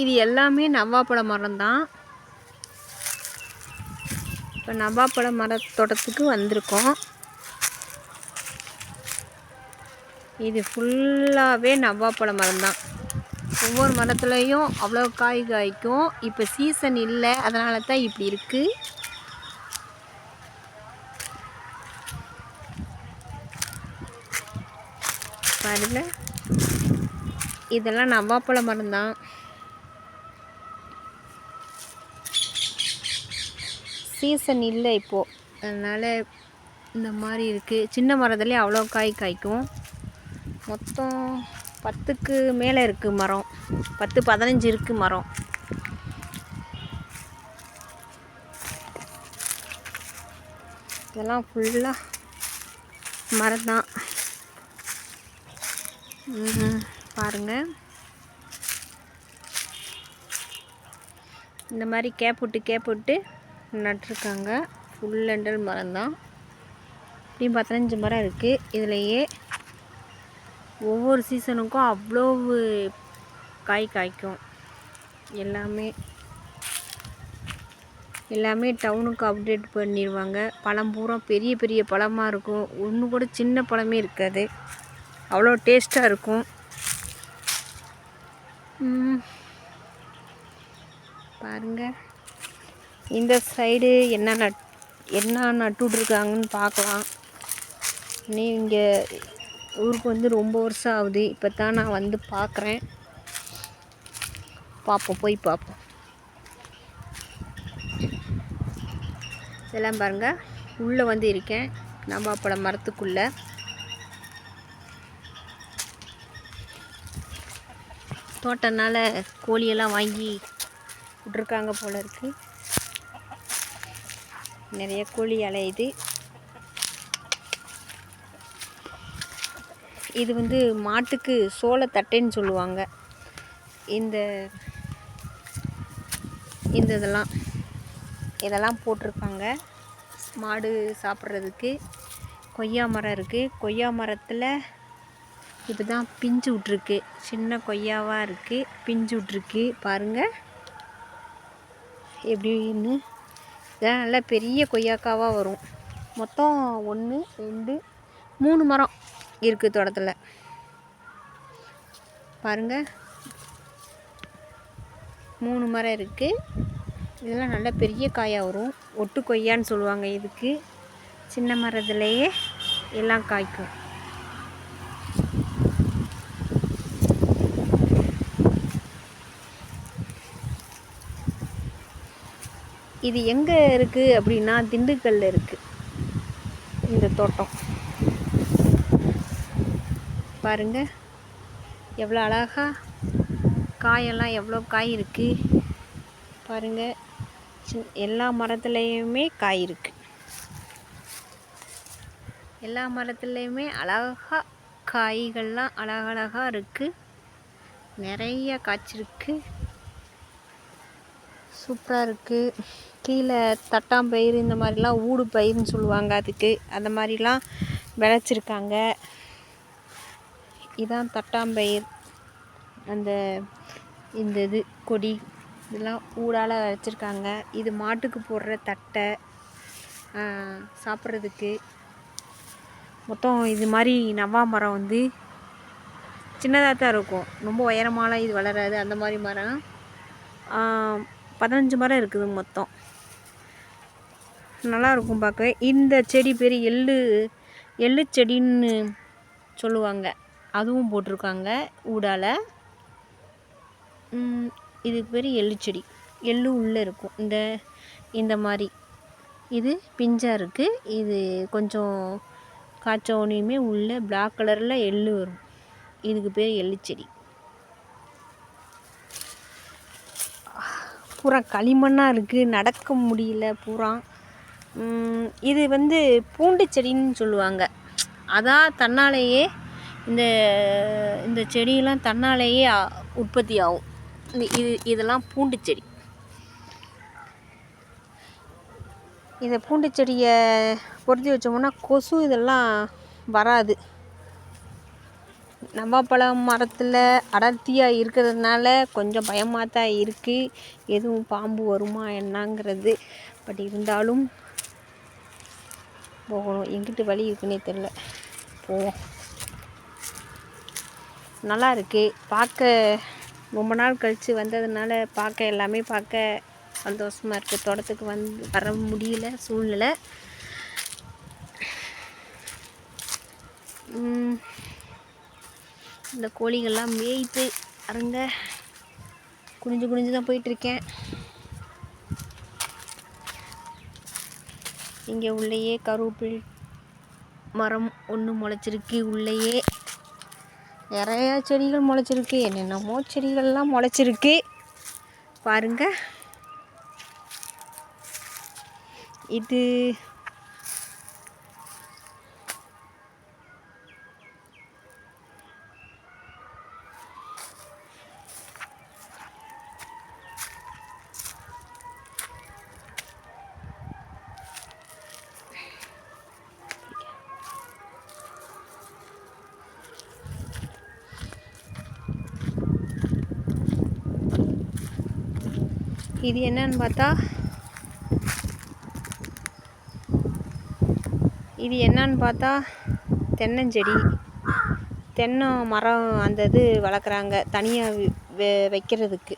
இது எல்லாமே நவ்வாப்பழ மரம் தான். இப்போ நவ்வாப்பழ மர தோட்டத்துக்கு வந்திருக்கோம். இது ஃபுல்லாகவே நவ்வாப்பழ மரம் தான். ஒவ்வொரு மரத்துலேயும் அவ்வளோ காய் காய்க்கும். இப்போ சீசன் இல்லை அதனால தான் இப்படி இருக்குது பாருங்க. இதெல்லாம் நவ்வாப்பழ மரம் தான். சீசன் இல்லை இப்போது அதனால் இந்த மாதிரி இருக்குது சின்ன மரத்துலேயே அவ்வளோ காய் காய்க்கும். மொத்தம் பத்துக்கு மேலே இருக்குது மரம். பத்து பதினஞ்சு இருக்குது மரம். இதெல்லாம் ஃபுல்லாக மரம் தான் பாருங்கள் இந்த மாதிரி கேப் விட்டு கேப் விட்டு நட்டிருக்காங்க. ஃபுல் அண்டல் மரம் தான் இப்படியும் பதினஞ்சு மரம் இருக்குது இதுலேயே ஒவ்வொரு சீசனுக்கும் அவ்வளோ காய் காய்க்கும். எல்லாமே எல்லாமே டவுனுக்கு அப்டேட் பண்ணிடுவாங்க பழம் பூரா பெரிய பெரிய பழமாக இருக்கும். ஒன்று கூட சின்ன பழமே இருக்காது. அவ்வளோ டேஸ்ட்டாக இருக்கும். பாருங்கள் இந்த சைடு என்ன நட் என்ன நட்டுட்ருக்காங்கன்னு பார்க்கலாம். நீ இங்கே ஊருக்கு வந்து ரொம்ப வருஷம் ஆகுது. இப்போ தான் நான் வந்து பார்க்குறேன். பார்ப்போம் போய் பார்ப்போம். இதெல்லாம் பாருங்கள் உள்ளே வந்து இருக்கேன். நம்ம அப்பட மரத்துக்குள்ளே. தோட்டனால கோழியெல்லாம் வாங்கி விட்ருக்காங்க போல இருக்குது நிறைய கோழி அலையுது இது. வந்து மாட்டுக்கு சோளத்தட்டைன்னு சொல்லுவாங்க. இந்த இந்த இதெல்லாம் இதெல்லாம் போட்டிருக்காங்க. மாடு சாப்பிட்றதுக்கு. கொய்யா மரம் இருக்குது கொய்யா மரத்தில் இப்போ தான் பிஞ்சு விட்ருக்கு சின்ன கொய்யாவாக இருக்குது பிஞ்சு விட்ருக்கு பாருங்கள் எப்படின்னு இதெல்லாம் நல்லா பெரிய கொய்யாக்காவாக வரும். மொத்தம் ஒன்று ரெண்டு மூணு மரம் இருக்குது தோட்டத்தில். பாருங்கள் மூணு மரம் இருக்குது இதெல்லாம் நல்ல பெரிய காயாக வரும். ஒட்டு கொய்யான்னு சொல்லுவாங்க இதுக்கு. சின்ன மரத்துலேயே எல்லாம் காய்க்கும். இது எங்கே இருக்குது அப்படின்னா திண்டுக்கல்லில் இருக்குது இந்த தோட்டம். பாருங்கள் எவ்வளோ அழகா காயெல்லாம் எவ்வளோ காய் இருக்குது பாருங்கள் சின் எல்லா மரத்துலேயுமே காய் இருக்குது எல்லா மரத்துலேயுமே அழகா காய்கள்லாம் அழகழகாக இருக்குது நிறைய காய்ச்சிருக்கு. சூப்பராக இருக்குது கீழே தட்டாம்பயிறு இந்த மாதிரிலாம் ஊடு பயிர்னு சொல்லுவாங்க அதுக்கு. அந்த மாதிரிலாம் விளைச்சிருக்காங்க. இதான் தட்டாம்பயிர் அந்த இந்த இது கொடி இதெல்லாம் ஊடால் விளைச்சிருக்காங்க. இது மாட்டுக்கு போடுற தட்டை சாப்பிட்றதுக்கு. மொத்தம் இது மாதிரி நவ்வா மரம் வந்து சின்னதாக தான் இருக்கும். ரொம்ப உயரமாலாம் இது வளராது. அந்த மாதிரி மரம். பதினஞ்சு மரம் இருக்குது மொத்தம். நல்லாயிருக்கும் பார்க்க இந்த செடி பேர் எள்ளு எள்ளு செடின்னு சொல்லுவாங்க. அதுவும் போட்டிருக்காங்க ஊடால. இது இதுக்கு பேர் எள்ளு செடி. எள்ளு உள்ளே இருக்கும். இந்த இந்த மாதிரி. இது பிஞ்சாக இருக்குது இது கொஞ்சம் காய்ச்ச உடனேயுமே உள்ளே பிளாக் கலரில் எள்ளு வரும். இதுக்கு பேர் எள்ளு பூரா களிமண்ணாக இருக்குது நடக்க முடியல பூரா. இது வந்து பூண்டு செடின்னு சொல்லுவாங்க. அதான் தன்னாலேயே இந்த இந்த செடியெல்லாம் தன்னாலேயே உற்பத்தி ஆகும். இந்த இது இதெல்லாம் பூண்டு செடி. இந்த பூண்டு செடியை பொருத்தி வச்சோம்னா கொசு இதெல்லாம் வராது. நவாப்பழம் மரத்தில் அடர்த்தியாக இருக்கிறதுனால கொஞ்சம் பயமாக தான் இருக்குது எதுவும் பாம்பு வருமா என்னங்கிறது. பட் இருந்தாலும் போகணும். எங்கிட்டு வழி இருக்குன்னே தெரில போவோம். நல்லா இருக்குது பார்க்க ரொம்ப நாள் கழித்து வந்ததுனால பார்க்க எல்லாமே பார்க்க சந்தோஷமாக இருக்குது தோட்டத்துக்கு வந்து வர முடியல சூழ்நிலை. இந்த கோழிகள்லாம் மேய்த்து அருங்க குனிஞ்சு குனிஞ்சு தான் போயிட்டுருக்கேன். இங்கே உள்ளேயே கருவேப்பில் மரம் ஒன்று முளைச்சிருக்கு உள்ளேயே. நிறையா செடிகள் முளைச்சிருக்கு. என்னென்னமோ செடிகள்லாம் முளைச்சிருக்கு. பாருங்க. இது இது என்னன்னு பார்த்தா இது என்னன்னு பார்த்தா தென்னஞ்செடி. தென்னை மரம் அந்த இது வளர்க்குறாங்க தனியாக வைக்கிறதுக்கு.